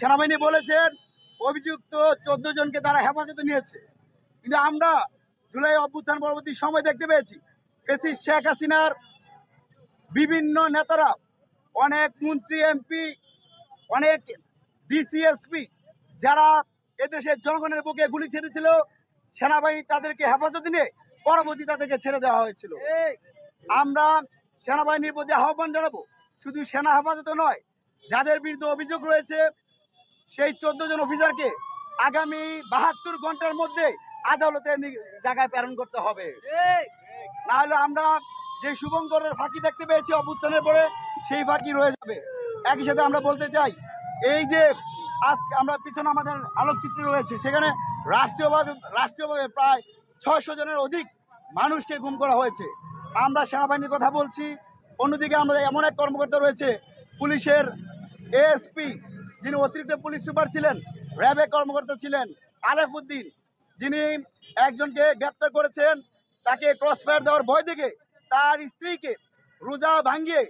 সেনাবাহিনী বলেছেন, অভিযুক্ত চোদ্দ জনকে তারা হেফাজতে নিয়েছে। কিন্তু আমরা জুলাই অভ্যুত্থান পরবর্তী সময় দেখতে পেয়েছি, ফেসিস শেখ হাসিনার বিভিন্ন নেতারা, অনেক মন্ত্রী, এমপি, অনেক ডিসিএসপি, যারা এদেশের জনগণের বুকে গুলি ছেড়েছিল, সেনাবাহিনী তাদেরকে হেফাজতে নিয়ে পরবর্তী তাদেরকে ছেড়ে দেওয়া হয়েছিল। আমরা সেনাবাহিনীর প্রতি আহ্বান জানাব, শুধু সেনা হেফাজতে নয়, যাদের বিরুদ্ধে অভিযোগ রয়েছে সেই চোদ্দ জন অফিসারকে আগামী বাহাত্তর ঘণ্টার মধ্যে আদালতের জায়গায় প্রেরণ করতে হবে। না হলে আমরা যে শুভঙ্করের ফাঁকি দেখতে পেয়েছি অভ্যুত্থানের পরে সেই ফাঁকি রয়ে যাবে। একই সাথে আমরা বলতে চাই এই যে আজ আমরা পিছনে আমাদের আলোকচিত্র রয়েছে সেখানে রাষ্ট্রীয়ভাবে রাষ্ট্রীয়ভাবে প্রায় ছয়শো জনের অধিক মানুষকে গুম করা হয়েছে। আমরা সেনাবাহিনীর কথা বলছি অন্যদিকে আমাদের এমন এক কর্মকর্তা রয়েছে পুলিশের এএসপি যিনি অতিরিক্ত পুলিশ সুপার ছিলেন র্যাবের কর্মকর্তা ছিলেন, আলেফ উদ্দিন, যিনি একজনকে গ্রেপ্তার করেছেন, তাকে ক্রসফায়ার দেওয়ার ভয় দেখে তার স্ত্রীকে রোজা ভাঙিয়ে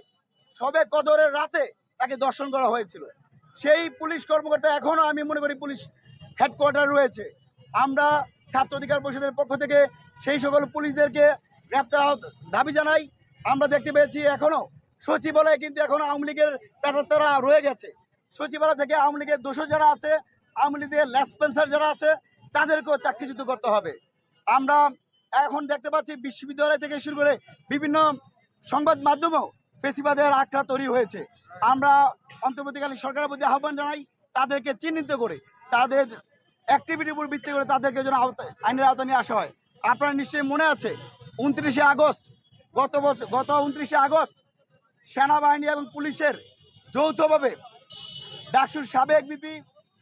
সবে কদরের রাতে তাকে দর্শন করা হয়েছিল। সেই পুলিশ কর্মকর্তা এখনও আমি মনে করি, পুলিশ হেডকোয়ার্টার রয়েছে। আমরা ছাত্র অধিকার পরিষদের পক্ষ থেকে সেই সকল পুলিশদেরকে গ্রেপ্তার দাবি জানাই। আমরা দেখতে পেয়েছি এখনও সচিবালয়ে কিন্তু এখনও আওয়ামী লীগের প্রেতাত্মারা রয়ে গেছে। সচিবালয় থেকে আওয়ামী লীগের দোষর যারা আছে, আওয়ামী লীগের ল্যাসপেন্সার যারা আছে, তাদেরকেও চাকরিচ্যুত করতে হবে। আমরা এখন দেখতে পাচ্ছি বিশ্ববিদ্যালয় থেকে শুরু করে বিভিন্ন সংবাদ মাধ্যমেও ফেসিবাদের আখড়া তৈরি হয়েছে। আমরা অন্তর্বর্তীকালীন সরকারের প্রতি আহ্বান জানাই, তাদেরকে চিহ্নিত করে, তাদের অ্যাক্টিভিটির উপর ভিত্তি করে তাদেরকে যেন আইনের আওতা নিয়ে আসা হয়। আপনার নিশ্চয়ই মনে আছে, উনত্রিশে আগস্ট, গত বছর গত উনত্রিশে আগস্ট সেনাবাহিনী এবং পুলিশের যৌথভাবে ডাকসুর সাবেক বিপি,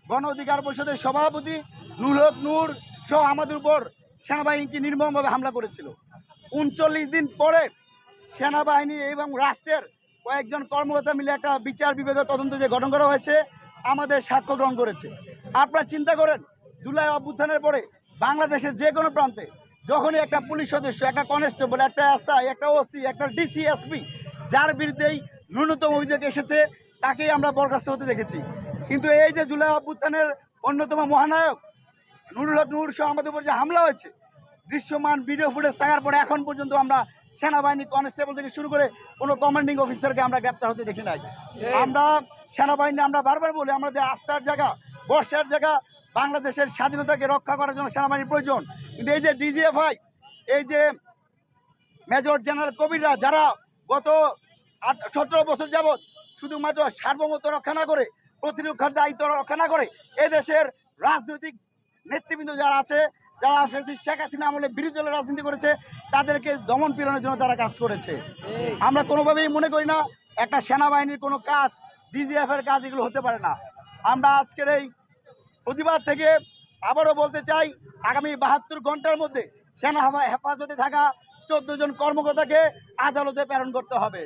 গণ অধিকার পরিষদের সভাপতি নুরহক নূর সহ আমাদের উপর সেনাবাহিনীকে নির্মমভাবে হামলা করেছিল। উনচল্লিশ দিন পরে সেনাবাহিনী এবং রাষ্ট্রের কয়েকজন কর্মকর্তা মিলে একটা বিচার বিভাগের তদন্ত যে গঠন করা হয়েছে, আমাদের সাক্ষ্য গ্রহণ করেছে। আপনারা চিন্তা করেন, জুলাই অভ্যুত্থানের পরে বাংলাদেশের যে কোনো প্রান্তে যখনই একটা পুলিশ সদস্য, একটা কনস্টেবল, একটা এসআই, একটা ওসি, একটা ডিসিএসপি যার বিরুদ্ধেই ন্যূনতম অভিযোগ এসেছে তাকেই আমরা বরখাস্ত হতে দেখেছি। কিন্তু এই যে জুলাই অভ্যুত্থানের অন্যতম মহানায়ক নুরুল হক নূর সহ আমাদের উপর যে হামলা হয়েছে দৃশ্যমান ভিডিও ফুটেজ থাকার পরে এখন পর্যন্ত আমরা সেনাবাহিনী কনস্টেবল থেকে শুরু করে কোনো কমান্ডিং অফিসারকে আমরা গ্রেপ্তার হতে দেখি নাই। আমরা সেনাবাহিনী আমরা বারবার বলি আমাদের আস্থার জায়গা বর্ষার জায়গা বাংলাদেশের স্বাধীনতাকে রক্ষা করার জন্য সেনাবাহিনীর প্রয়োজন। কিন্তু এই যে ডিজিএফআই এই যে মেজর জেনারেল কবিররা যারা গত আট সতেরো বছর যাবৎ শুধুমাত্র সার্বভৌমত্ব রক্ষা না করে, প্রতিরক্ষার দায়িত্ব রক্ষা না করে, এদেশের রাজনৈতিক নেতৃবৃন্দ যারা আছে, যারা শেখ হাসিনা আমলে বিরোধী দলের রাজনীতি করেছে, তাদেরকে দমন পীড়নের জন্য তারা কাজ করেছে। আমরা কোনোভাবেই মনে করি না, একটা সেনাবাহিনীর কোনো কাজ ডিজিএফ এর কাজ এগুলো হতে পারে না। আমরা আজকের এই প্রতিবাদ থেকে আবারও বলতে চাই, আগামী বাহাত্তর ঘণ্টার মধ্যে সেনা হেফাজতে থাকা চোদ্দ জন কর্মকর্তাকে আদালতে প্রেরণ করতে হবে।